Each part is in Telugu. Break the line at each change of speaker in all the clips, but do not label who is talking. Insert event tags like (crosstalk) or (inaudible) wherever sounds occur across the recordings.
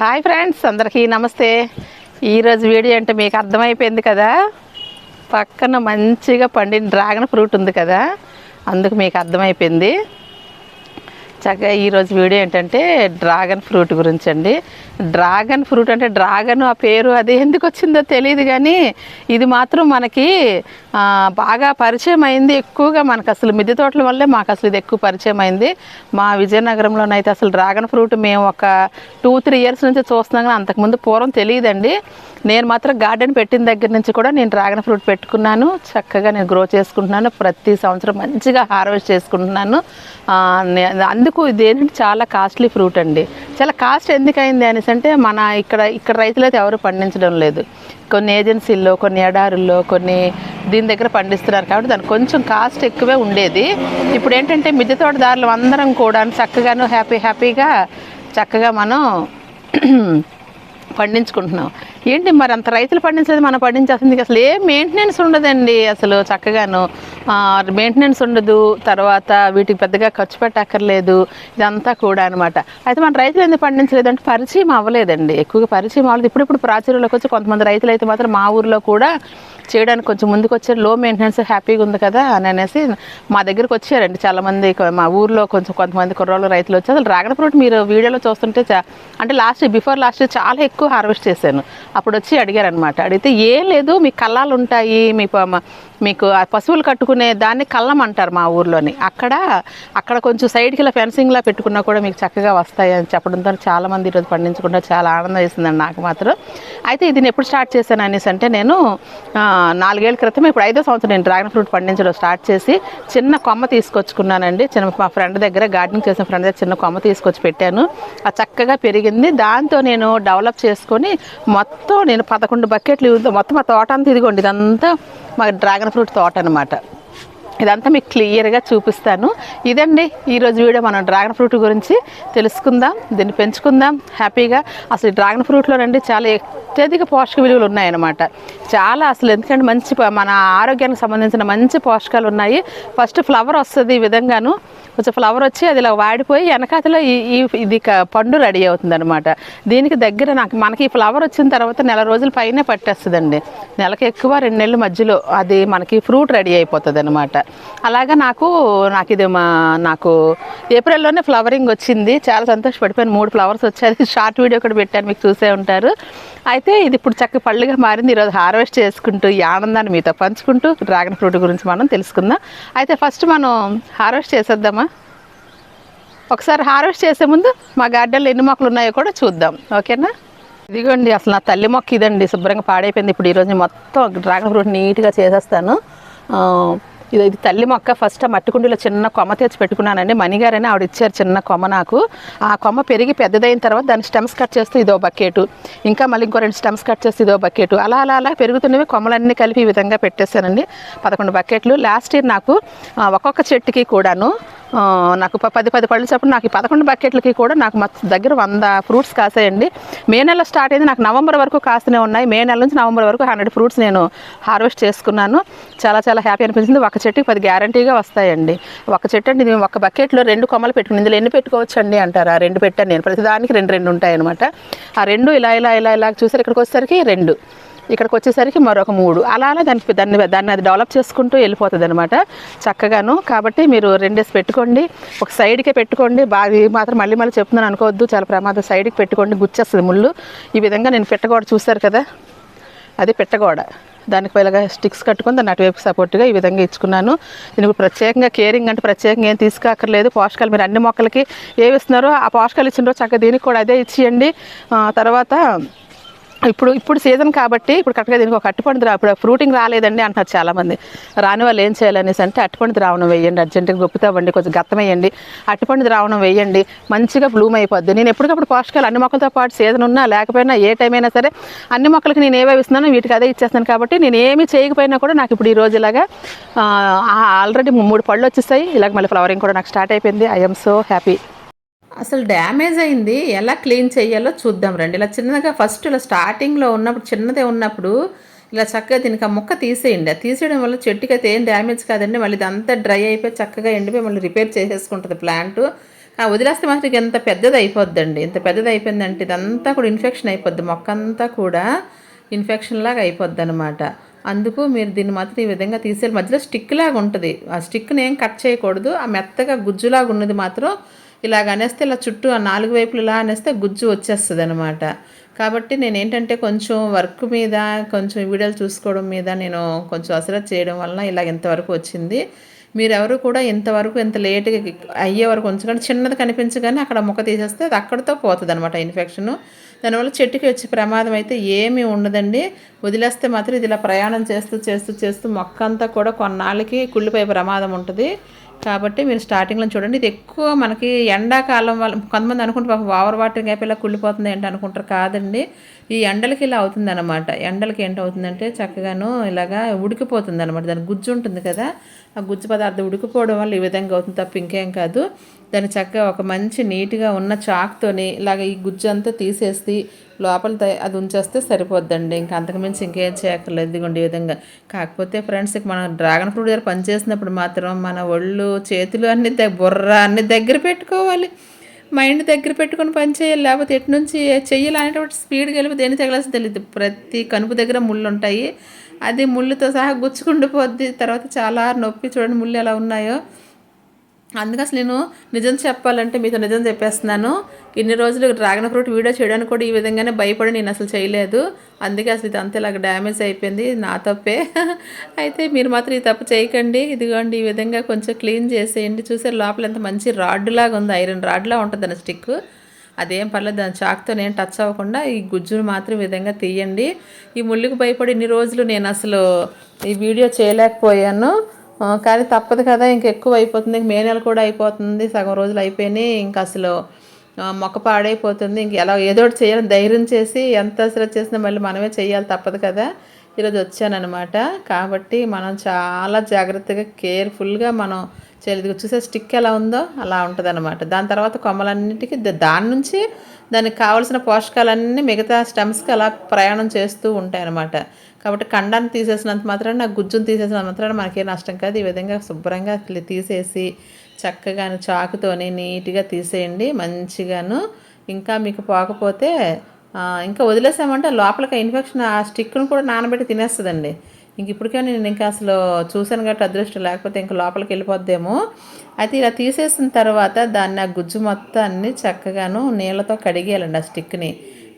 హాయ్ ఫ్రెండ్స్ అందరికీ నమస్తే. ఈరోజు వీడియో అంటే మీకు అర్థమైపోయింది కదా? పక్కన మంచిగా పండిన డ్రాగన్ ఫ్రూట్ ఉంది కదా? అందుకు మీకు అర్థమైపోయింది. చక్కగా ఈరోజు వీడియో ఏంటంటే డ్రాగన్ ఫ్రూట్ గురించి అండి. డ్రాగన్ ఫ్రూట్ అంటే డ్రాగన్ ఆ పేరు అది ఎందుకు వచ్చిందో తెలియదు కానీ ఇది మాత్రం మనకి బాగా పరిచయం అయింది ఎక్కువగా మనకు అసలు మిద్దె తోటల వల్లే మాకు అసలు ఇది ఎక్కువ పరిచయం అయింది మా విజయనగరంలోనైతే అసలు డ్రాగన్ ఫ్రూట్ మేము ఒక టూ త్రీ ఇయర్స్ నుంచి చూస్తున్నాం కానీ అంతకుముందు పూర్వం తెలియదండి. నేను మాత్రం గార్డెన్ పెట్టిన దగ్గర నుంచి కూడా నేను డ్రాగన్ ఫ్రూట్ పెట్టుకున్నాను. చక్కగా నేను గ్రో చేసుకుంటున్నాను. ప్రతి సంవత్సరం మంచిగా హార్వెస్ట్ చేసుకుంటున్నాను. అందుకు ఇది ఏంటంటే చాలా కాస్ట్లీ ఫ్రూట్ అండి. చాలా కాస్ట్ ఎందుకైంది అనేసి అంటే మన ఇక్కడ ఇక్కడ రైతులు అయితే ఎవరు పండించడం లేదు. కొన్ని ఏజెన్సీల్లో కొన్ని ఎడారుల్లో కొన్ని దీని దగ్గర పండిస్తున్నారు కాబట్టి దానికి కొంచెం కాస్ట్ ఎక్కువే ఉండేది. ఇప్పుడు ఏంటంటే మిద్దె తోటదారులు అందరం కూడా చక్కగాను హ్యాపీ హ్యాపీగా చక్కగా మనం (clears throat) పండించుకుంటున్నాం. ఏంటి మరి అంత రైతులు పండించలేదు మనం పండించాల్సింది అసలు ఏ మెయింటెనెన్స్ ఉండదండి అసలు చక్కగాను. మెయింటెనెన్స్ ఉండదు తర్వాత వీటికి పెద్దగా ఖర్చు పెట్టక్కర్లేదు ఇదంతా కూడా అనమాట అయితే మన రైతులు ఎందుకు పండించలేదు అంటే పరిచయం అవ్వలేదండి. ఎక్కువగా పరిచయం అవ్వలేదు. ఇప్పుడిప్పుడు ప్రాచుర్యంలోకి వచ్చి కొంతమంది రైతులు అయితే మాత్రం మా ఊర్లో కూడా చేయడానికి కొంచెం ముందుకు వచ్చారు. లో మెయింటెనెన్స్ హ్యాపీగా ఉంది కదా అని అనేసి మా దగ్గరికి వచ్చారండి చాలామంది. మా ఊర్లో కొంచెం కొంతమంది కుర్రోళ్ళు రైతులు వచ్చి అసలు డ్రాగన్ ఫ్రూట్ మీరు వీడియోలో చూస్తుంటే చా- అంటే లాస్ట్ బిఫోర్ లాస్ట్ చాలా ఎక్కువ హార్వెస్ట్ చేశాను. అప్పుడు వచ్చి అడిగారు అనమాట అడిగితే ఏం లేదు మీ కళ్ళాలు ఉంటాయి మీ మీకు ఆ పశువులు కట్టుకునే దాన్ని కళ్ళం అంటారు మా ఊర్లోని. అక్కడ అక్కడ కొంచెం సైడ్కి ఇలా ఫెన్సింగ్లా పెట్టుకున్నా కూడా మీకు చక్కగా వస్తాయి అని చెప్పడంతో చాలామంది ఈరోజు పండించకుండా చాలా ఆనందం వేసిందండి నాకు మాత్రం. అయితే ఇది నేను ఎప్పుడు స్టార్ట్ చేశాను అనేసి అంటే నేను నాలుగేళ్ళ క్రితం ఇప్పుడు ఐదో సంవత్సరం నేను డ్రాగన్ ఫ్రూట్ పండించడం స్టార్ట్ చేసి చిన్న కొమ్మ తీసుకొచ్చుకున్నానండి. చిన్న మా ఫ్రెండ్ దగ్గర గార్డెనింగ్ చేసిన ఫ్రెండ్ దగ్గర చిన్న కొమ్మ తీసుకొచ్చి పెట్టాను. అది చక్కగా పెరిగింది. దాంతో నేను డెవలప్ చేసుకొని మొత్తం నేను పదకొండు బకెట్లు మొత్తం మా తోట అంతా ఇదిగోండి ఇదంతా మా డ్రాగన్ ఫ్రూట్ తోట అనమాట ఇదంతా మీకు క్లియర్గా చూపిస్తాను. ఇదండి ఈరోజు వీడియో మనం డ్రాగన్ ఫ్రూట్ గురించి తెలుసుకుందాం దీన్ని పెంచుకుందాం. హ్యాపీగా అసలు ఈ డ్రాగన్ ఫ్రూట్లోనండి చాలా అత్యధిక పోషక విలువలు ఉన్నాయన్నమాట. చాలా అసలు ఎందుకంటే మంచి ప- మన ఆరోగ్యానికి సంబంధించిన మంచి పోషకాలు ఉన్నాయి. ఫస్ట్ ఫ్లవర్ వస్తుంది ఈ విధంగాను. కొంచెం ఫ్లవర్ వచ్చి అది ఇలా వాడిపోయి వెనకాతలో ఈ ఇది పండు రెడీ అవుతుంది అనమాట దీనికి దగ్గర నాకు మనకి ఈ ఫ్లవర్ వచ్చిన తర్వాత నెల రోజుల పైనే పట్టేస్తుందండి. నెలకు ఎక్కువ రెండు నెలల మధ్యలో అది మనకి ఫ్రూట్ రెడీ అయిపోతుంది అనమాట అలాగా నాకు నాకు ఇది మా నాకు ఏప్రిల్లోనే ఫ్లవరింగ్ వచ్చింది. చాలా సంతోషపడిపోయాను. మూడు ఫ్లవర్స్ వచ్చాయి. (laughs) షార్ట్ వీడియో కూడా పెట్టాను. మీకు చూసే ఉంటారు. అయితే ఇది ఇప్పుడు చక్క పళ్ళుగా మారింది. ఈరోజు హార్వెస్ట్ చేసుకుంటూ ఈ ఆనందాన్ని మీతో పంచుకుంటూ డ్రాగన్ ఫ్రూట్ గురించి మనం తెలుసుకుందాం. అయితే ఫస్ట్ మనం హార్వెస్ట్ చేసేద్దామా? ఒకసారి హార్వెస్ట్ చేసే ముందు మా గార్డెన్లో ఎన్ని మొక్కలు ఉన్నాయో కూడా చూద్దాం. ఓకేనా? ఇదిగోండి అసలు నా తల్లి మొక్క ఇదండి. శుభ్రంగా పాడైపోయింది. ఇప్పుడు ఈరోజు మొత్తం డ్రాగన్ ఫ్రూట్ నీట్గా చేసేస్తాను. ఇది ఇది తల్లి మొక్క. ఫస్ట్ ఆ మట్టి కుండీలో చిన్న కొమ్మ తెచ్చి పెట్టుకున్నానండి. మణిగారని ఆవిడ ఇచ్చారు చిన్న కొమ్మ నాకు. ఆ కొమ్మ పెరిగి పెద్దదైన తర్వాత దాని స్టెమ్స్ కట్ చేస్తూ ఇదో బకెట్. ఇంకా మళ్ళీ ఇంకో రెండు స్టెమ్స్ కట్ చేస్తే ఇదో బకెట్. అలా అలా అలా పెరుగుతున్నవి కొమ్మలన్నీ కలిపి ఈ విధంగా పెట్టేశానండి. పదకొండు బకెట్లు. లాస్ట్ ఇయర్ నాకు ఒక్కొక్క చెట్టుకి కూడాను నాకు ప- పది పది పళ్ళు చప్పుడు నాకు ఈ పదకొండు బకెట్లకి కూడా నాకు మా దగ్గర వంద ఫ్రూట్స్ కాసాయండి. మే నెల స్టార్ట్ అయింది. నాకు నవంబర్ వరకు కాస్తూనే ఉన్నాయి. మే నెల నుంచి నవంబర్ వరకు హండ్రెడ్ ఫ్రూట్స్ నేను హార్వెస్ట్ చేసుకున్నాను. చాలా చాలా హ్యాపీ అనిపించింది. ఒక చెట్టుకి పది గ్యారంటీగా వస్తాయండి. ఒక చెట్టు అండి మేము ఒక బకెట్లో రెండు కొమ్మలు పెట్టుకుని ఇందులో ఎన్ని పెట్టుకోవచ్చు అండి అంటారు? ఆ రెండు పెట్టాను నేను. ప్రతిదానికి రెండు రెండు ఉంటాయన్నమాట. ఆ రెండు ఇలా ఇలా ఇలా ఇలా చూసారు ఇక్కడికి వచ్చేసరికి రెండు. ఇక్కడికి వచ్చేసరికి మరొక మూడు. అలా అలా దానికి దాన్ని దాన్ని అది డెవలప్ చేసుకుంటూ వెళ్ళిపోతుంది అనమాట చక్కగాను. కాబట్టి మీరు రెండేసి పెట్టుకోండి. ఒక సైడ్కే పెట్టుకోండి. బాగా మాత్రం మళ్ళీ మళ్ళీ చెప్తున్నాను అనుకోవద్దు. చాలా ప్రమాదం. సైడ్కి పెట్టుకోండి. గుచ్చేస్తుంది ముళ్ళు. ఈ విధంగా నేను పెట్టగోడ చూశారు కదా? అది పెట్టగోడ. దానికి పైగా స్టిక్స్ కట్టుకొని దాన్ని అటువైపు సపోర్ట్గా ఈ విధంగా ఇచ్చుకున్నాను. దీనికి ప్రత్యేకంగా కేరింగ్ అంటే ప్రత్యేకంగా ఏం తీసుకోక్కర్లేదు పోషకాలు మీరు అన్ని మొక్కలకి ఏవి ఇస్తున్నారో ఆ పోషకాలు ఇచ్చిన రోజు చక్కగా దీనికి కూడా అదే ఇచ్చేయండి. తర్వాత ఇప్పుడు ఇప్పుడు సీజన్ కాబట్టి ఇప్పుడు కరెక్ట్గా దీనికి ఒక అట్టుపండు ద్రా ఇప్పుడు ఫ్రూటింగ్ రాలేదండి అంటారు చాలామంది. రాని వాళ్ళు ఏం చేయాలనేసి అంటే అట్టుపండు ద్రావణం వేయండి అర్జెంటుగా గొప్పతావండి కొంచెం గత్తం వేయండి అట్టుపండు ద్రావణం వేయండి మంచిగా బ్లూమ్ అయిపోద్ది. నేను ఎప్పటికప్పుడు పోషకాలు అన్ని మొక్కలతో పాటు సీజన్ ఉన్నా లేకపోయినా ఏ టైం అయినా సరే అన్ని మొక్కలకి నేను ఏవేవి ఇస్తున్నానో వీటికి అదే ఇచ్చేస్తాను కాబట్టి నేను ఏమి చేయకపోయినా కూడా నాకు ఇప్పుడు ఈ రోజు ఇలాగా ఆల్రెడీ మూడు పళ్ళు వచ్చేస్తాయి. ఇలాగ మళ్ళీ ఫ్లవరింగ్ కూడా నాకు స్టార్ట్ అయిపోయింది. ఐఎమ్ సో హ్యాపీ అసలు డ్యామేజ్ అయింది. ఎలా క్లీన్ చేయాలో చూద్దాం రండి. ఇలా చిన్నగా ఫస్ట్ ఇలా స్టార్టింగ్లో ఉన్నప్పుడు చిన్నదే ఉన్నప్పుడు ఇలా చక్కగా దీనికి ఆ మొక్క తీసేయండి. తీసేయడం వల్ల చెట్టుకి అయితే ఏం డ్యామేజ్ కాదండి. మళ్ళీ ఇదంతా డ్రై అయిపోయి చక్కగా ఎండిపోయి మళ్ళీ రిపేర్ చేసేసుకుంటుంది ప్లాంట్ ఆ వదిలేస్తే మాత్రం ఇక ఎంత పెద్దది అయిపోద్దండి. ఇంత పెద్దది అయిపోయిందంటే ఇదంతా కూడా ఇన్ఫెక్షన్ అయిపోద్ది. మొక్క అంతా కూడా ఇన్ఫెక్షన్ లాగా అయిపోద్ది అనమాట అందుకు మీరు దీన్ని మాత్రం ఈ విధంగా తీసేయాలి. మధ్యలో స్టిక్ లాగా ఉంటుంది. ఆ స్టిక్ని ఏం కట్ చేయకూడదు. ఆ మెత్తగా గుజ్జులాగా ఉన్నది మాత్రం ఇలాగ అనేస్తే ఇలా చుట్టూ నాలుగు వైపులు ఇలా అనేస్తే గుజ్జు వచ్చేస్తుంది అనమాట కాబట్టి నేను ఏంటంటే కొంచెం వర్క్ మీద కొంచెం వీడియోలు చూసుకోవడం మీద నేను కొంచెం అసరత్ చేయడం వలన ఇలాగ ఇంతవరకు వచ్చింది. మీరెవరు కూడా ఇంతవరకు ఇంత లేట్గా అయ్యే వరకు ఉంచకండి. చిన్నది కనిపించగానే అక్కడ మొక్క తీసేస్తే అది అక్కడితో పోతుంది అనమాట ఇన్ఫెక్షన్ దానివల్ల చెట్టుకి వచ్చే ప్రమాదం అయితే ఏమీ ఉండదండి. వదిలేస్తే మాత్రం ఇది ఇలా ప్రయాణం చేస్తూ చేస్తూ చేస్తూ మొక్క అంతా కూడా కొన్నాళ్ళకి కుళ్ళిపోయే ప్రమాదం ఉంటుంది. కాబట్టి మీరు స్టార్టింగ్లో చూడండి. ఇది ఎక్కువ మనకి ఎండాకాలం వల్ల కొంతమంది అనుకుంటారు పాపం ఓవర్ వాటరింగ్ అయిపోయి ఇలా కుళ్ళిపోతుంది ఏంటి అనుకుంటారు. కాదండి. ఈ ఎండలకి ఇలా అవుతుందన్నమాట. ఎండలకి ఏంటవుతుందంటే చక్కగాను ఇలాగా ఉడికిపోతుంది అనమాట దాని గుజ్జు ఉంటుంది కదా ఆ గుజ్జు పదార్థం ఉడికిపోవడం వల్ల ఈ విధంగా అవుతుంది తప్ప ఇంకేం కాదు. దాన్ని చక్కగా ఒక మంచి నీట్గా ఉన్న చాక్తోని ఇలాగ ఈ గుజ్జు అంతా తీసేసి లోపల త- అది ఉంచేస్తే సరిపోద్దండి. ఇంకా అంతకుమించి ఇంకేం చేయక్కర్లేదు. ఇదిగోండి ఈ విధంగా. కాకపోతే ఫ్రెండ్స్ మనం డ్రాగన్ ఫ్రూట్ దగ్గర పనిచేసినప్పుడు మాత్రం మన ఒళ్ళు చేతులు అన్ని బుర్ర అన్ని దగ్గర పెట్టుకోవాలి. మైండ్ దగ్గర పెట్టుకుని పని చేయాలి లేకపోతే ఎటు నుంచి చెయ్యాలి అనేటువంటి స్పీడ్కి దేని తగలాల్సి తెలియదు ప్రతి కనుపు దగ్గర ముళ్ళు ఉంటాయి. అది ముళ్ళుతో సహా గుచ్చుకుండిపోద్ది. తర్వాత చాలా నొప్పి చూడండి ముళ్ళు ఎలా ఉన్నాయో. అందుకే అసలు నేను నిజం చెప్పాలంటే మీతో నిజం చెప్పేస్తున్నాను. ఇన్ని రోజులు డ్రాగన్ ఫ్రూట్ వీడియో చేయడానికి కూడా ఈ విధంగానే భయపడి నేను అసలు చేయలేదు. అందుకే అసలు ఇదంతా ఇలాగ డ్యామేజ్ అయిపోయింది. నా తప్పే. (laughs) అయితే మీరు మాత్రం ఈ తప్పు చేయకండి. ఇదిగోండి ఈ విధంగా కొంచెం క్లీన్ చేసేయండి. చూసారు లోపల ఎంత మంచి రాడ్ లాగా ఉంది. ఐరన్ రాడ్లా ఉంటుంది దాని స్టిక్. అదేం పర్లేదు దాని చాక్తో నేను టచ్ అవ్వకుండా ఈ గుజ్జును మాత్రం ఈ విధంగా తీయండి. ఈ ముళ్ళుకు భయపడి ఇన్ని రోజులు నేను అసలు ఈ వీడియో చేయలేకపోయాను. కానీ తప్పదు కదా ఇంక ఎక్కువ అయిపోతుంది ఇంక మే నెల కూడా అయిపోతుంది సగం రోజులు అయిపోయినాయి ఇంకా అసలు మొక్క పాడైపోతుంది ఇంక ఎలా ఏదో ఒకటి చేయాలని ధైర్యం చేసి ఎంత అసలు చేసినా మళ్ళీ మనమే చేయాలి తప్పదు కదా. ఈరోజు వచ్చానమాట కాబట్టి మనం చాలా జాగ్రత్తగా కేర్ఫుల్గా మనం చేయలేదు చూసే స్టిక్ ఎలా ఉందో అలా ఉంటుంది అనమాట దాని తర్వాత కొమ్మలన్నిటికీ దాని నుంచి దానికి కావాల్సిన పోషకాలన్నీ మిగతా స్టెమ్స్కి అలా ప్రయాణం చేస్తూ ఉంటాయి అనమాట కాబట్టి కండాన్ని తీసేసినంత మాత్రాన గుజ్జును తీసేసినంత మాత్రాన మనకేం నష్టం కాదు. ఈ విధంగా శుభ్రంగా తీసేసి చక్కగా చాకుతోని నీట్గా తీసేయండి. మంచిగాను. ఇంకా మీకు పోకపోతే ఇంకా వదిలేసామంటే లోపలికి ఇన్ఫెక్షన్ ఆ స్టిక్ను కూడా నానబెట్టి తినేస్తుందండి. ఇంక ఇప్పటికే నేను ఇంకా అసలు చూశాను కాబట్టి అదృష్టం. లేకపోతే ఇంకా లోపలికి వెళ్ళిపోద్దేమో. అయితే ఇలా తీసేసిన తర్వాత దాన్ని ఆ గుజ్జు మొత్తాన్ని చక్కగాను నీళ్ళతో కడిగేయాలండి ఆ స్టిక్ని.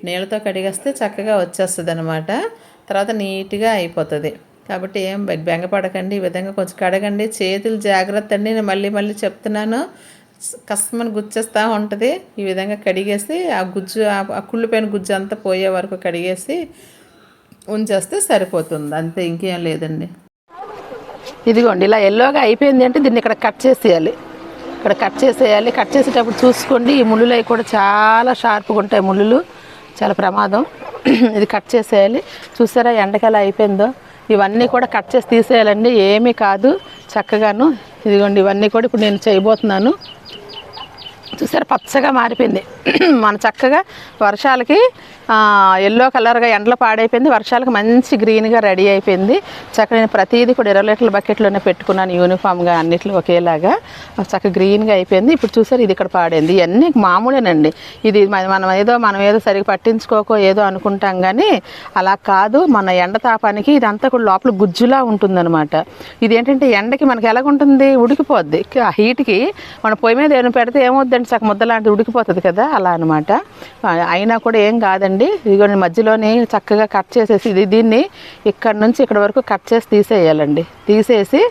నీళ్ళతో కడిగేస్తే చక్కగా వచ్చేస్తుంది అనమాట తర్వాత నీట్గా అయిపోతుంది. కాబట్టి ఏం బెంగపడకండి ఈ విధంగా కొంచెం కడగండి. చేతులు జాగ్రత్త అండి. నేను మళ్ళీ మళ్ళీ చెప్తున్నాను. కష్టమని గుచ్చేస్తూ ఉంటుంది. ఈ విధంగా కడిగేసి ఆ గుజ్జు ఆ- ఆ కుళ్ళిపోయిన గుజ్జు అంతా పోయే వరకు కడిగేసి ఉంచేస్తే సరిపోతుంది. అంతే ఇంకేం లేదండి.
ఇదిగోండి ఇలా ఎల్లోగా అయిపోయింది అంటే దీన్ని ఇక్కడ కట్ చేసేయాలి. ఇక్కడ కట్ చేసేయాలి. కట్ చేసేటప్పుడు చూసుకోండి. ఈ ముళ్ళులు అవి కూడా చాలా షార్ప్గా ఉంటాయి ముళ్ళులు. చాలా ప్రమాదం. ఇది కట్ చేసేయాలి. చూసారా ఎండకి అయిపోయిందో? ఇవన్నీ కూడా కట్ చేసి తీసేయాలండి. ఏమీ కాదు. చక్కగాను. ఇదిగోండి ఇవన్నీ కూడా ఇప్పుడు నేను చేయబోతున్నాను. చూసారా? పచ్చగా మారిపోయింది. మన చక్కగా వర్షాలకి ఎల్లో కలర్గా ఎండలు పాడైపోయింది. వర్షాలకు మంచి గ్రీన్గా రెడీ అయిపోయింది. చక్కగా నేను ప్రతిదీ కూడా ఇరవై లీటర్ల బకెట్లోనే పెట్టుకున్నాను యూనిఫామ్గా అన్నిట్లో ఒకేలాగా. చక్కగా గ్రీన్గా అయిపోయింది. ఇప్పుడు చూసారు ఇది ఇక్కడ పాడైంది. ఇవన్నీ మామూలేనండి. ఇది మనం ఏదో మనం ఏదో సరిగ్గా పట్టించుకోకో ఏదో అనుకుంటాం కానీ అలా కాదు. మన ఎండ తాపానికి ఇదంతా కూడా లోపల గుజ్జులా ఉంటుందన్నమాట. ఇది ఏంటంటే ఎండకి మనకి ఎలాగుంటుంది? ఉడికిపోద్ది. హీట్కి మన పొయ్యి మీద ఏమైనా పెడితే ఏమవుద్దండి సగం ముద్ద లాంటిది ఉడికిపోతుంది కదా అలా అనమాట అయినా కూడా ఏం కాదండి. ఇదిగోండి మధ్యలోని చక్కగా కట్ చేసేసి ఇది దీన్ని ఇక్కడ నుంచి ఇక్కడ వరకు కట్ చేసి తీసేయాలండి. తీసేసి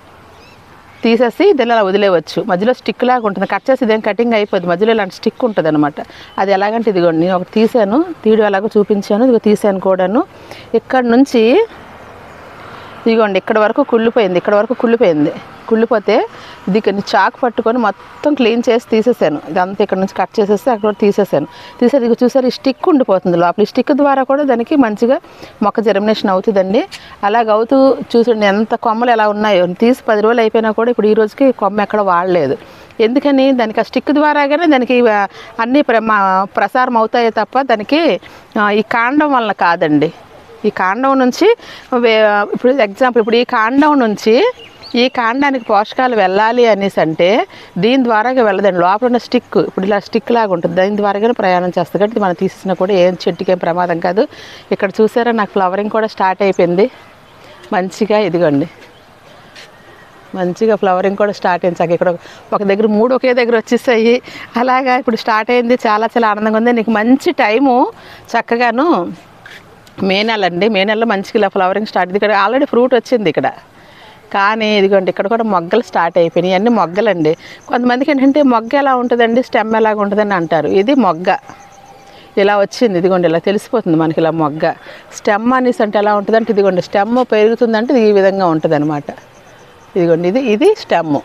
తీసేసి దీన్ని అలా వదిలేవచ్చు మధ్యలో స్టిక్ లాగా ఉంటుంది. కట్ చేసి ఇదేం కటింగ్ అయిపోద్ది మధ్యలో ఇలాంటి స్టిక్ ఉంటుంది అనమాట అది ఎలాగంటే ఇదిగోండి నేను ఒకటి తీసాను. తీయడం ఎలాగో చూపించాను. ఇదిగో తీసాను కూడాను. ఇక్కడ నుంచి ఇదిగోండి ఇక్కడ వరకు కుళ్ళిపోయింది ఇక్కడ వరకు కుళ్ళిపోయింది. కుళ్ళిపోతే ఇది ఇక్కడ చాకు పట్టుకొని మొత్తం క్లీన్ చేసి తీసేసాను. ఇదంతా ఇక్కడ నుంచి కట్ చేసేసి అక్కడ తీసేసాను. తీసేది ఇక చూసారు ఈ స్టిక్ ఉండిపోతుంది లోపల. స్టిక్ ద్వారా కూడా దానికి మంచిగా మొక్క జర్మినేషన్ అవుతుందండి. అలాగ అవుతూ చూసండి ఎంత కొమ్మలు ఎలా ఉన్నాయో. తీసి పది రోజులు అయిపోయినా కూడా ఇప్పుడు ఈ రోజుకి కొమ్మ ఎక్కడ వాడలేదు. ఎందుకని దానికి ఆ స్టిక్ ద్వారాగానే దానికి అన్నీ అన్ని ప్ర ప్రసారం అవుతాయి తప్ప దానికి ఈ కాండం వల్ల కాదండి. ఈ కాండం నుంచి వే- ఇప్పుడు ఎగ్జాంపుల్ ఇప్పుడు ఈ కాండం నుంచి
ఈ కాండానికి పోషకాలు వెళ్ళాలి అనేసి అంటే దీని ద్వారాగా వెళ్ళదండి. లోపల ఉన్న స్టిక్ ఇప్పుడు ఇలా స్టిక్ లాగా ఉంటుంది. దీని ద్వారాగానే ప్రయాణం చేస్తుంది కాబట్టి మనం తీసినా కూడా ఏం చెట్టుకి ఏం ప్రమాదం కాదు. ఇక్కడ చూసారా నాకు ఫ్లవరింగ్ కూడా స్టార్ట్ అయిపోయింది. మంచిగా ఇదిగోండి. మంచిగా ఫ్లవరింగ్ కూడా స్టార్ట్ అయింది. చక్కగా ఇక్కడ ఒక దగ్గర మూడు ఒకే దగ్గర వచ్చేసాయి. అలాగా ఇప్పుడు స్టార్ట్ అయింది. చాలా చాలా ఆనందంగా ఉంది. నీకు మంచి టైము చక్కగాను మే నెల అండి మే నెలలో మంచిగా ఇలా ఫ్లవరింగ్ స్టార్ట్ అయింది ఇక్కడ ఆల్రెడీ ఫ్రూట్ వచ్చింది ఇక్కడ. కానీ ఇదిగోండి ఇక్కడ కూడా మొగ్గలు స్టార్ట్ అయిపోయినాయి. అన్నీ మొగ్గలండి. కొంతమందికి ఏంటంటే మొగ్గ ఎలా ఉంటుందండి స్టెమ్ ఎలాగ ఉంటుందని అంటారు. ఇది మొగ్గ. ఇలా వచ్చింది ఇదిగోండి ఇలా తెలిసిపోతుంది మనకి ఇలా మొగ్గ. స్టెమ్ అనేసి అంటే ఎలా ఉంటుందంటే ఇదిగోండి స్టెమ్ పెరుగుతుందంటే ఈ విధంగా ఉంటుంది అనమాట ఇదిగోండి ఇది ఇది స్టెమ్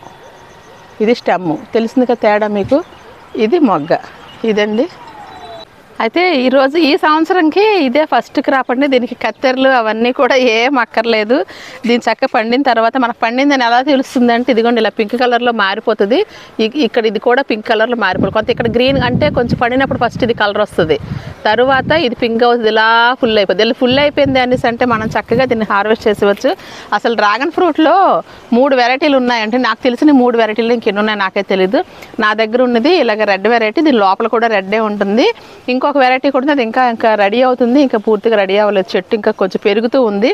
ఇది స్టెమ్ తెలిసిందిగా తేడా మీకు? ఇది మొగ్గ. ఇదండి అయితే ఈరోజు ఈ సంవత్సరంకి ఇదే ఫస్ట్ క్రాప్ అండి. దీనికి కత్తెరలు అవన్నీ కూడా ఏం అక్కర్లేదు. దీని చక్క పండిన తర్వాత మనకు పండిందని ఎలా తెలుస్తుంది అంటే ఇదిగోండి ఇలా పింక్ కలర్లో మారిపోతుంది. ఇక్కడ ఇది కూడా పింక్ కలర్లో మారిపోతుంది కొంత ఇక్కడ గ్రీన్ అంటే కొంచెం పండినప్పుడు ఫస్ట్ ఇది కలర్ వస్తుంది. తర్వాత ఇది పింక్ అవుతుంది. ఇలా ఫుల్ అయిపోతుంది. ఇలా ఫుల్ అయిపోయింది అనేసి అంటే మనం చక్కగా దీన్ని హార్వెస్ట్ చేసేవచ్చు. అసలు డ్రాగన్ ఫ్రూట్లో మూడు వెరైటీలు ఉన్నాయంటే నాకు తెలిసిన మూడు వెరైటీలు ఇంకెన్ని ఉన్నాయి నాకైతే తెలియదు నా దగ్గర ఉన్నది ఇలాగ రెడ్ వెరైటీ దీని లోపల కూడా రెడ్డే ఉంటుంది. ఇంకో ఇంకొక వెరైటీ కూడా అది ఇంకా ఇంకా రెడీ అవుతుంది. ఇంకా పూర్తిగా రెడీ అవ్వలేదు. చెట్టు ఇంకా కొంచెం పెరుగుతూ ఉంది.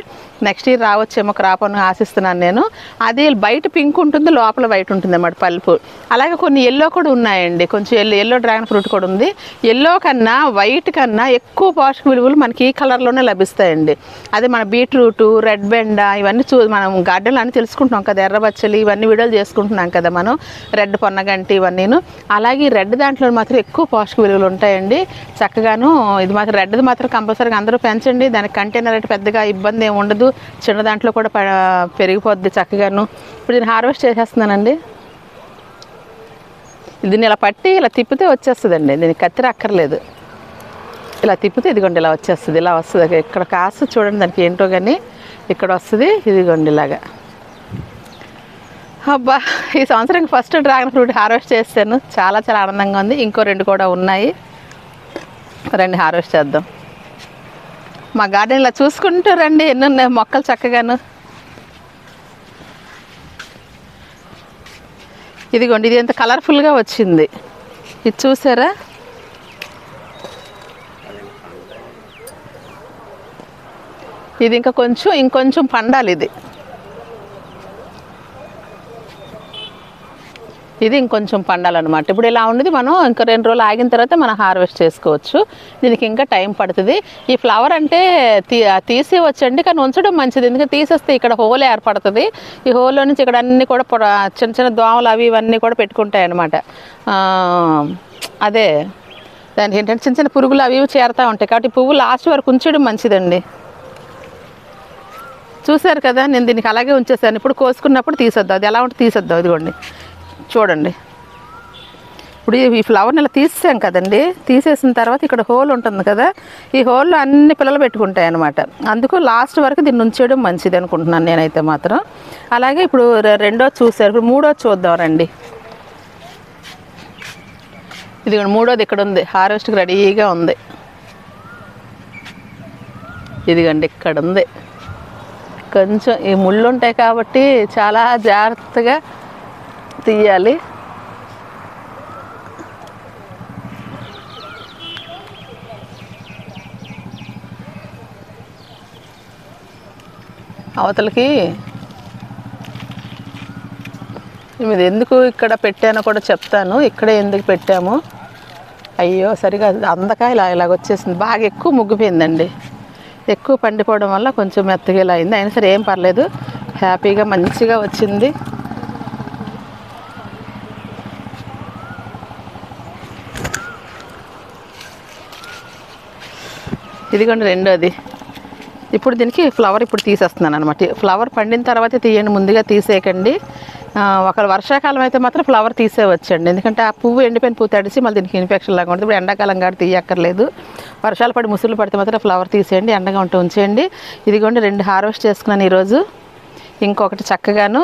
నెక్స్ట్ ఇయర్ రావచ్చేమో క్రాప్ అని ఆశిస్తున్నాను నేను. అది బయట పింక్ ఉంటుంది లోపల వైట్ ఉంటుంది అన్నమాట పల్పు. అలాగే కొన్ని ఎల్లో కూడా ఉన్నాయండి. కొంచెం ఎల్లో ఎల్లో డ్రాగన్ ఫ్రూట్ కూడా ఉంది. ఎల్లో కన్నా వైట్ కన్నా ఎక్కువ పోషక విలువలు మనకి ఈ కలర్లోనే లభిస్తాయండి. అదే మన బీట్రూట్ రెడ్ బెండ ఇవన్నీ చూ మనం గడ్డలు అని తెలుసుకుంటున్నాం కదా. ఎర్రబచ్చలి ఇవన్నీ వీడియోలు చేసుకుంటున్నాం కదా మనం. రెడ్ పొన్నగంటి ఇవన్నీను. అలాగే రెడ్ దాంట్లో మాత్రం ఎక్కువ పోషక విలువలు ఉంటాయండి. చక్కగాను ఇది మాత్రం రెడ్ది మాత్రం కంపల్సరీగా అందరూ పెంచండి. దాని కంటైనర్ అంటే పెద్దగా ఇబ్బంది ఏమి ఉండదు. చిన్న దాంట్లో కూడా పెరిగిపోద్ది చక్కగాను. ఇప్పుడు నేను హార్వెస్ట్ చేసేస్తున్నానండి. దీన్ని ఇలా పట్టి ఇలా తిప్పితే వచ్చేస్తుందండి. దీనికి కత్తిర అక్కర్లేదు. ఇలా తిప్పితే ఇదిగోండి ఇలా వచ్చేస్తుంది. ఇలా వస్తుంది. ఇక్కడ కాసు చూడండి దానికి ఏంటో కానీ ఇక్కడ వస్తుంది. ఇదిగోండి ఇలాగా. అబ్బా! ఈ సంవత్సరం ఫస్ట్ డ్రాగన్ ఫ్రూట్ హార్వెస్ట్ చేస్తాను చాలా చాలా ఆనందంగా ఉంది. ఇంకో రెండు కూడా ఉన్నాయి. రండి హార్వెస్ట్ చేద్దాం. మా గార్డెన్ ఇలా చూసుకుంటూ రండి ఎన్ని ఉన్నాయి మొక్కలు చక్కగాను. ఇదిగోండి ఇది ఎంత కలర్ఫుల్గా వచ్చింది. ఇది చూసారా? ఇది ఇంకా కొంచెం ఇంకొంచెం పండాలి ఇది. ఇది ఇంకొంచెం పండాలన్నమాట. ఇప్పుడు ఇలా ఉండేది మనం ఇంకా రెండు రోజులు ఆగిన తర్వాత మనం హార్వెస్ట్ చేసుకోవచ్చు. దీనికి ఇంకా టైం పడుతుంది. ఈ ఫ్లవర్ అంటే తీ తీసి వచ్చండి కానీ ఉంచడం మంచిది. ఎందుకంటే తీసేస్తే ఇక్కడ హోల్ ఏర్పడుతుంది. ఈ హోల్లో నుంచి ఇక్కడ అన్నీ కూడా చిన్న చిన్న దోమలు అవి ఇవన్నీ కూడా పెట్టుకుంటాయి అన్నమాట అదే దానికి ఏంటంటే చిన్న చిన్న పురుగులు అవి ఇవి చేరుతూ ఉంటాయి. కాబట్టి పువ్వు లాస్ట్ వరకు ఉంచడం మంచిదండి. చూశారు కదా నేను దీనికి అలాగే ఉంచేసాను. ఇప్పుడు కోసుకున్నప్పుడు తీసేద్దాం. అది ఎలా ఉంటే తీసేద్దాం. ఇదిగోండి. చూడండి. ఇప్పుడు ఈ ఫ్లవర్ని ఇలా తీసేసాం కదండి. తీసేసిన తర్వాత ఇక్కడ హోల్ ఉంటుంది కదా ఈ హోల్లో అన్ని పిల్లలు పెట్టుకుంటాయి అనమాట అందుకు లాస్ట్ వరకు దీన్ని ఉంచేయడం మంచిది అనుకుంటున్నాను నేనైతే మాత్రం. అలాగే ఇప్పుడు రె- రెండో చూసారు. ఇప్పుడు మూడో చూద్దాం రండి. ఇది మూడోది ఇక్కడ ఉంది. హార్వెస్ట్కి రెడీగా ఉంది. ఇదిగండి ఇక్కడ ఉంది. కొంచెం ఈ ముళ్ళు ఉంటాయి కాబట్టి చాలా జాగ్రత్తగా తీయాలి. అవతలకి ఇది ఎందుకు ఇక్కడ పెట్టానో కూడా చెప్తాను. ఇక్కడే ఎందుకు పెట్టాము? అయ్యో సరిగా అందక ఇలా ఇలాగ వచ్చేసింది. బాగా ఎక్కువ ముగ్గిపోయిందండి. ఎక్కువ పండిపోవడం వల్ల కొంచెం మెత్తగా ఇలా అయింది. అయినా సరే ఏం పర్లేదు. హ్యాపీగా మంచిగా వచ్చింది. ఇదిగోండి రెండోది. ఇప్పుడు దీనికి ఫ్లవర్ ఇప్పుడు తీసేస్తున్నాను అనమాట ఫ్లవర్ పండిన తర్వాత తీయండి ముందుగా తీసేయకండి. ఒక వర్షాకాలం అయితే మాత్రం ఫ్లవర్ తీసేవచ్చండి ఎందుకంటే ఆ పువ్వు ఎండిపోయిన పువ్వు తడిసి మళ్ళీ దీనికి ఇన్ఫెక్షన్ లాగా ఉంటుంది. ఇప్పుడు ఎండాకాలం కాబట్టి తీయక్కర్లేదు. వర్షాలు పడి ముసులు పడితే మాత్రం ఫ్లవర్ తీసేయండి ఎండగా ఉంటే ఉంచేయండి. ఇదిగోండి రెండు హార్వెస్ట్ చేసుకున్నాను ఈరోజు. ఇంకొకటి చక్కగాను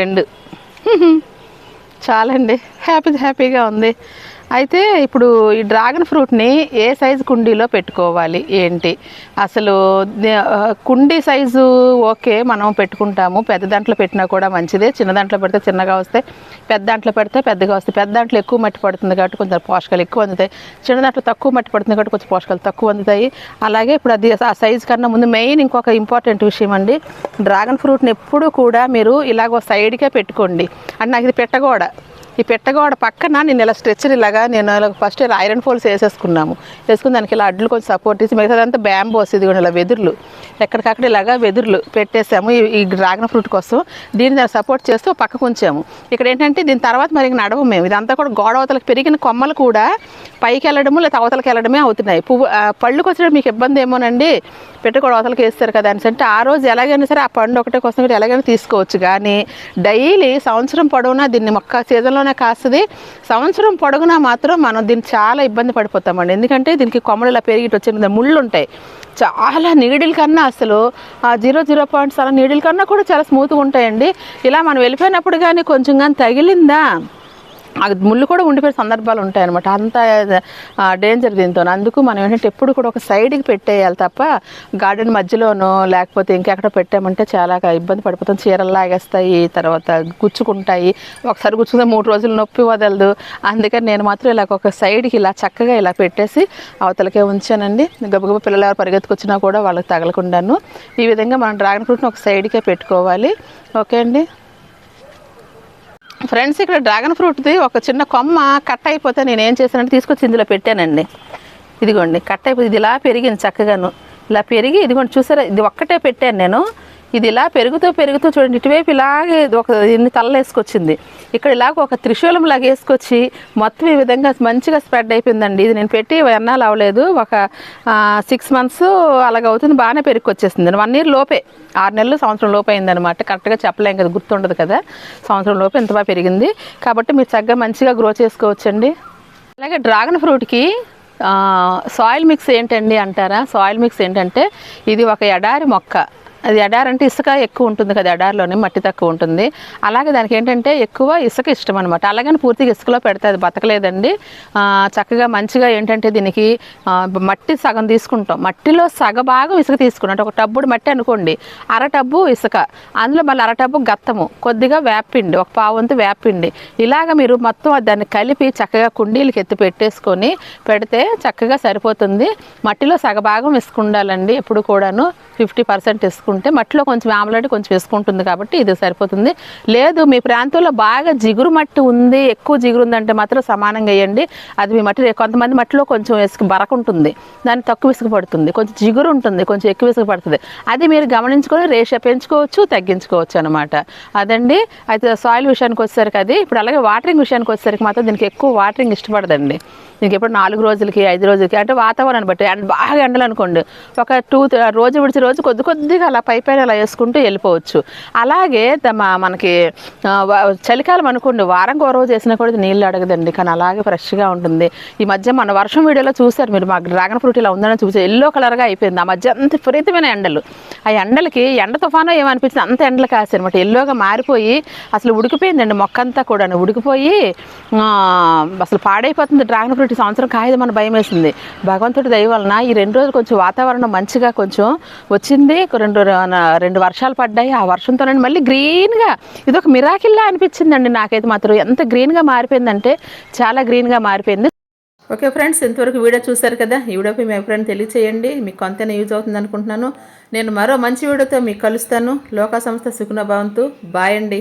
రెండు. (laughs) చాలండి. హ్యాపీ హ్యాపీగా ఉంది. అయితే ఇప్పుడు ఈ డ్రాగన్ ఫ్రూట్ని ఏ సైజు కుండీలో పెట్టుకోవాలి? ఏంటి? అసలు కుండీ సైజు ఓకే మనం పెట్టుకుంటాము. పెద్ద దాంట్లో పెట్టినా కూడా మంచిదే. చిన్న దాంట్లో పెడితే చిన్నగా వస్తాయి. పెద్ద దాంట్లో పెడితే పెద్దగా వస్తాయి. పెద్ద దాంట్లో ఎక్కువ మట్టి పడుతుంది కాబట్టి కొంచెం పోషకాలు ఎక్కువ అందుతాయి. చిన్న దాంట్లో తక్కువ మట్టి పడుతుంది కాబట్టి కొంచెం పోషకాలు తక్కువ అందుతాయి. అలాగే ఇప్పుడు అది ఆ సైజు కన్నా ముందు మెయిన్ ఇంకొక ఇంపార్టెంట్ విషయం అండి. డ్రాగన్ ఫ్రూట్ని ఎప్పుడు కూడా మీరు ఇలాగో సైడ్కే పెట్టుకోండి. అంటే నాకు ఇది పెట్టకూడదు. ఈ పెట్టగోడ పక్కన నేను ఇలా స్ట్రెచ్చర్ ఇలాగా నేను ఇలా ఫస్ట్ ఇలా ఐరన్ ఫోల్స్ వేసేసుకున్నాము. వేసుకుని దానికి ఇలా అడ్లు కొంచెం సపోర్ట్ ఇచ్చి మిగతాదంతా బ్యాంబోస్ ఇది ఇలా వెదుర్లు. ఎక్కడికక్కడ ఇలాగా వెదుర్లు పెట్టేసాము. ఈ- డ్రాగన్ ఫ్రూట్ కోసం దీన్ని దాన్ని సపోర్ట్ చేస్తూ పక్కకు ఉంచాము. ఇక్కడ ఏంటంటే దీని తర్వాత మరి ఇంక నడవం మేము. ఇదంతా కూడా గోడ అవతలకు పెరిగిన కొమ్మలు కూడా పైకి వెళ్ళడము లేదా అవతలకి వెళ్ళడమే అవుతున్నాయి. పువ్వు ఆ, పళ్ళుకి వచ్చినప్పుడు మీకు ఇబ్బంది ఏమోనండి? పెట్టగోడ అవతలకి వేస్తారు కదా అని అంటే ఆ రోజు ఎలాగైనా సరే ఆ పండు ఒకటే కోసం ఎలాగైనా తీసుకోవచ్చు. కానీ డైలీ సంవత్సరం పొడవునా దీన్ని మొక్క సీజన్లో సీజన్లోనే కాస్తుంది. సంవత్సరం పొడవునా మాత్రం మనం దీన్ని చాలా ఇబ్బంది పడిపోతామండి. ఎందుకంటే దీనికి కొమ్మలు ఇలా పెరిగి వచ్చే ముళ్ళు ఉంటాయి చాలా నీడిల్ కన్నా అసలు ఆ జీరో జీరో పాయింట్స్ అలా నీడిల్ కన్నా కూడా చాలా స్మూత్గా ఉంటాయండి. ఇలా మనం వెళ్ళిపోయినప్పుడు కానీ కొంచెం కానీ తగిలిందా? ముళ్ళు కూడా ఉండిపోయే సందర్భాలు ఉంటాయి అనమాట అంత డేంజర్ దీంతో అందుకు మనం ఏంటంటే ఎప్పుడు కూడా ఒక సైడ్కి పెట్టేయాలి తప్ప గార్డెన్ మధ్యలోనో లేకపోతే ఇంకెక్కడ పెట్టామంటే చాలా ఇబ్బంది పడిపోతాం. చీరలు లాగేస్తాయి తర్వాత గుచ్చుకుంటాయి. ఒకసారి గుచ్చుకుంటే మూడు రోజులు నొప్పి వదలదు. అందుకని నేను మాత్రం ఇలా ఒక సైడ్కి ఇలా చక్కగా ఇలా పెట్టేసి అవతలకే ఉంచానండి. గబగబ పిల్లలు ఎవరు పరిగెత్తుకొచ్చినా కూడా వాళ్ళకి తగలకుండాను. ఈ విధంగా మనం డ్రాగన్ ఫ్రూట్ని ఒక సైడ్కే పెట్టుకోవాలి. ఓకే అండి? ఫ్రెండ్స్ ఇక్కడ డ్రాగన్ ఫ్రూట్ది ఒక చిన్న కొమ్మ కట్ అయిపోతే నేను ఏం చేశానంటే తీసుకొచ్చి ఇందులో పెట్టానండి. ఇదిగోండి కట్ అయిపోతే ఇది ఇలా పెరిగింది చక్కగాను. ఇలా పెరిగి ఇదిగోండి చూసారా? ఇది ఒక్కటే పెట్టాను నేను. ఇది ఇలా పెరుగుతూ పెరుగుతూ చూడండి ఇటువైపు ఇలాగే ఇది ఒక ఇన్ని తలలు వేసుకొచ్చింది ఇక్కడ ఇలాగ ఒక త్రిశూలం లాగా వేసుకొచ్చి మొత్తం ఈ విధంగా మంచిగా స్ప్రెడ్ అయిపోయిందండి. ఇది నేను పెట్టి ఎన్నాళ్ళు అవ్వలేదు. ఒక సిక్స్ మంత్స్ అలాగ అవుతుంది బాగానే పెరుగుకొచ్చేసింది వన్ ఇయర్ లోపే ఆరు నెలలు సంవత్సరం లోపు అయిందనమాట కరెక్ట్గా చెప్పలేం కదా గుర్తుండదు కదా. సంవత్సరం లోపు ఎంత బాగా పెరిగింది. కాబట్టి మీరు చక్కగా మంచిగా గ్రో చేసుకోవచ్చండి. అలాగే డ్రాగన్ ఫ్రూట్కి సాయిల్ మిక్స్ ఏంటండి అంటారా? సాయిల్ మిక్స్ ఏంటంటే ఇది ఒక ఎడారి మొక్క. అది ఎడార్ అంటే ఇసుక ఎక్కువ ఉంటుంది కదా ఎడారిలోనే మట్టి తక్కువ ఉంటుంది. అలాగే దానికి ఏంటంటే ఎక్కువ ఇసుక ఇష్టం అనమాట అలాగని పూర్తిగా ఇసుకలో పెడితే అది బతకలేదండి. చక్కగా మంచిగా ఏంటంటే దీనికి మట్టి సగం తీసుకుంటాం. మట్టిలో సగ భాగం ఇసుక తీసుకున్నాం అంటే ఒక టబ్బుడు మట్టి అనుకోండి. అర టబ్బు ఇసుక అందులో మళ్ళీ అర టబ్బు గత్తము కొద్దిగా వేపిండి ఒక పావంతు వేపిండి ఇలాగ మీరు మొత్తం దాన్ని కలిపి చక్కగా కుండీలకి ఎత్తి పెట్టేసుకొని పెడితే చక్కగా సరిపోతుంది. మట్టిలో సగభాగం ఇసుకుండాలండి ఎప్పుడు కూడాను. ఫిఫ్టీ పర్సెంట్ వేసుకుంటే మట్టిలో కొంచెం ఆమ్లెట్ కొంచెం వేసుకుంటుంది కాబట్టి ఇది సరిపోతుంది. లేదు మీ ప్రాంతంలో బాగా జిగురు మట్టి ఉంది ఎక్కువ జిగురు ఉందంటే మాత్రం సమానంగా వేయండి. అది మీ మట్టి కొంతమంది మట్టిలో కొంచెం ఇసుక బరకుంటుంది దాన్ని తక్కువ ఇసుక పడుతుంది. కొంచెం జిగురు ఉంటుంది కొంచెం ఎక్కువ ఇసుక పడుతుంది. అది మీరు గమనించుకొని రేష పెంచుకోవచ్చు తగ్గించుకోవచ్చు అనమాట అదండి. అయితే సాయిల్ విషయానికి వచ్చేసరికి అది. ఇప్పుడు అలాగే వాటరింగ్ విషయానికి వచ్చేసరికి మాత్రం దీనికి ఎక్కువ వాటరింగ్ ఇష్టపడదండి. దీనికి ఎప్పుడు నాలుగు రోజులకి ఐదు రోజులకి అంటే వాతావరణాన్ని బట్టి అండ్ బాగా ఎండలు అనుకోండి. ఒక టూ రోజు విడిచి రోజు కొద్ది కొద్దిగా అలా పై పైన అలా వేసుకుంటూ వెళ్ళిపోవచ్చు. అలాగే మనకి చలికాలం అనుకోండి వారం ఒక రోజు వేసినా కూడా నీళ్ళు అడగదండి. కానీ అలాగే ఫ్రెష్గా ఉంటుంది. ఈ మధ్య మన వర్షం వీడియోలో చూశారు మీరు మాకు డ్రాగన్ ఫ్రూట్ ఇలా ఉందని చూసి ఎల్లో కలర్గా అయిపోయింది. ఆ మధ్య అంత విపరీతమైన ఎండలు. ఆ ఎండలకి ఎండ తుఫాను ఏమనిపించింది అంత ఎండలు కాసనమాట ఎల్లోగా మారిపోయి అసలు ఉడికిపోయిందండి మొక్క అంతా కూడా ఉడికిపోయి అసలు పాడైపోతుంది డ్రాగన్ ఫ్రూట్ ఈ సంవత్సరం కాయదు మన భయం వేసింది. భగవంతుడి దయ వలన ఈ రెండు రోజులు కొంచెం వాతావరణం మంచిగా కొంచెం వచ్చింది. ఒక రెండు రెండు వర్షాలు పడ్డాయి. ఆ వర్షంతో మళ్ళీ గ్రీన్గా ఇది ఒక మిరాకిల్లా అనిపించిందండి నాకైతే మాత్రం. ఎంత గ్రీన్గా మారిపోయిందంటే చాలా గ్రీన్గా మారిపోయింది. ఓకే ఫ్రెండ్స్ ఇంతవరకు వీడియో చూశారు కదా? ఈ వీడియోపై మీ అభిప్రాయం తెలియచేయండి. మీకు కొంతైనా యూజ్ అవుతుంది అనుకుంటున్నాను. నేను మరో మంచి వీడియోతో మీకు కలుస్తాను. లోకా సంస్థ సుఖన భవంతు. బాయ్ అండి.